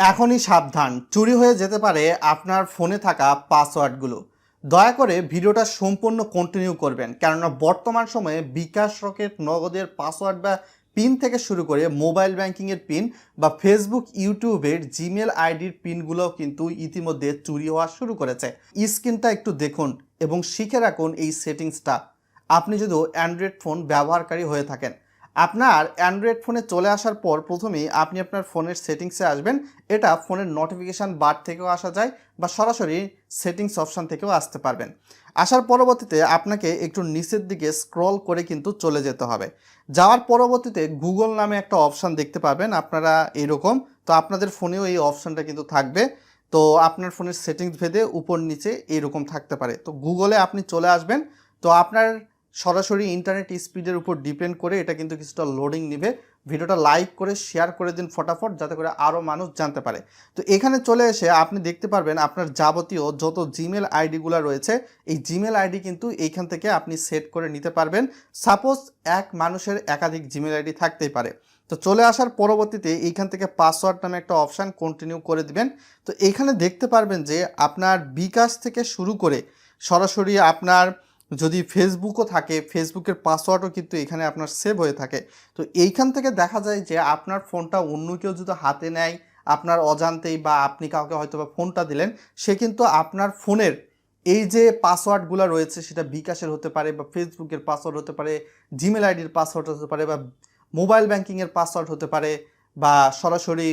এখনই সাবধান। চুরি হয়ে যেতে পারে আপনার ফোনে থাকা পাসওয়ার্ডগুলো। দয়া করে ভিডিওটা সম্পূর্ণ কন্টিনিউ করবেন, কেননা বর্তমান সময়ে বিকাশ রকেট নগদের পাসওয়ার্ড বা পিন থেকে শুরু করে মোবাইল ব্যাংকিংয়ের পিন বা ফেসবুক ইউটিউবের জিমেল আইডির পিনগুলোও কিন্তু ইতিমধ্যে চুরি হওয়া শুরু করেছে। স্ক্রিনটা একটু দেখুন এবং শিখে রাখুন এই সেটিংসটা। আপনি যদি অ্যান্ড্রয়েড ফোন ব্যবহারকারী হয়ে থাকেন আপনার অ্যান্ড্রয়েড ফোনে চলে আসার পর প্রথমেই আপনি আপনার ফোনের সেটিংসে আসবেন। এটা ফোনের নোটিফিকেশান বার থেকেও আসা যায় বা সরাসরি সেটিংস অপশান থেকেও আসতে পারবেন। আসার পরবর্তীতে আপনাকে একটু নিচের দিকে স্ক্রল করে কিন্তু চলে যেতে হবে। যাওয়ার পরবর্তীতে গুগল নামে একটা অপশান দেখতে পাবেন, আপনারা এরকম। তো আপনাদের ফোনেও এই অপশানটা কিন্তু থাকবে। তো আপনার ফোনের সেটিংস ভেদে উপর নিচে এরকম থাকতে পারে। তো গুগলে আপনি চলে আসবেন। তো আপনার সরাসরি ইন্টারনেট স্পিডের উপর ডিপেন্ড করে এটা কিন্তু কিছুটা লোডিং নেবে। ভিডিওটা লাইক করে শেয়ার করে দিন ফটাফট, যাতে করে আরও মানুষ জানতে পারে। তো এখানে চলে এসে আপনি দেখতে পারবেন আপনার যাবতীয় যত জিমেল আইডিগুলো রয়েছে, এই জিমেল আইডি কিন্তু এইখান থেকে আপনি সেট করে নিতে পারবেন। সাপোজ এক মানুষের একাধিক জিমেল আইডি থাকতেই পারে। তো চলে আসার পরবর্তীতে এইখান থেকে পাসওয়ার্ড নামে একটা অপশান কন্টিনিউ করে দিবেন। তো এখানে দেখতে পারবেন যে আপনার বিকাশ থেকে শুরু করে সরাসরি আপনার যদি ফেসবুকও থাকে ফেসবুকের পাসওয়ার্ডও কিন্তু এখানে আপনার সেভ হয়ে থাকে। তো এইখান থেকে দেখা যায় যে আপনার ফোনটা অন্য কেউ যদি হাতে নেয়, আপনার অজান্তেই বা আপনি কাউকে হয়তো বা ফোনটা দিলেন, সে কিন্তু আপনার ফোনের এই যে পাসওয়ার্ডগুলো রয়েছে, সেটা বিকাশের হতে পারে বা ফেসবুকের পাসওয়ার্ড হতে পারে জিমেল আইডির পাসওয়ার্ড হতে পারে বা মোবাইল ব্যাঙ্কিংয়ের পাসওয়ার্ড হতে পারে বা সরাসরি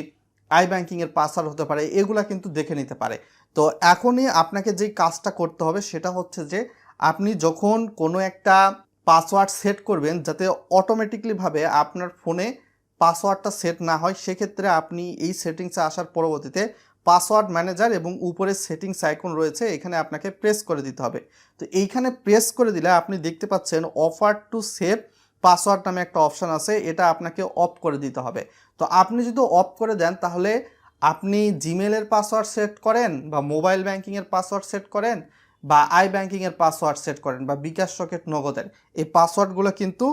আই ব্যাঙ্কিংয়ের পাসওয়ার্ড হতে পারে, এগুলা কিন্তু দেখে নিতে পারে। তো এখনই আপনাকে যেই কাজটা করতে হবে, সেটা হচ্ছে যে আপনি যখন কোনো একটা পাসওয়ার্ড সেট করবেন, যাতে অটোমেটিকলিভাবে আপনার ফোনে পাসওয়ার্ডটা সেট না হয়, সেক্ষেত্রে আপনি এই সেটিংসে আসার পরবর্তীতে পাসওয়ার্ড ম্যানেজার এবং উপরে সেটিংস আইকন রয়েছে, এখানে আপনাকে প্রেস করে দিতে হবে। তো এইখানে প্রেস করে দিলে আপনি দেখতে পাচ্ছেন অফার টু সেভ পাসওয়ার্ড নামে একটা অপশান আছে, এটা আপনাকে অফ করে দিতে হবে। তো আপনি যদি অফ করে দেন, তাহলে আপনি জিমেলের পাসওয়ার্ড সেট করেন বা মোবাইল ব্যাংকিংয়ের পাসওয়ার্ড সেট করেন বা আই ব্যাংকিংয়ের পাসওয়ার্ড সেট করেন বা বিকাশ রকেট নগদের এই পাসওয়ার্ডগুলো কিন্তু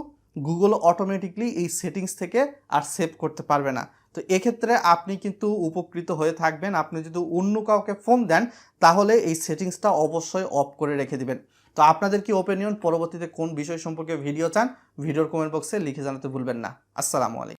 গুগল অটোমেটিকলি এই সেটিংস থেকে আর সেভ করতে পারবে না। তো এক্ষেত্রে আপনি কিন্তু উপকৃত হয়ে থাকবেন। আপনি যদি অন্য কাউকে ফোন দেন, তাহলে এই সেটিংসটা অবশ্যই অফ করে রেখে দিবেন। তো আপনাদের কি ওপিনিয়ন পরবর্তীতে কোন বিষয় সম্পর্কে ভিডিও চান ভিডিওর কমেন্ট বক্সে লিখে জানাতে ভুলবেন না। আসসালামু আলাইকুম।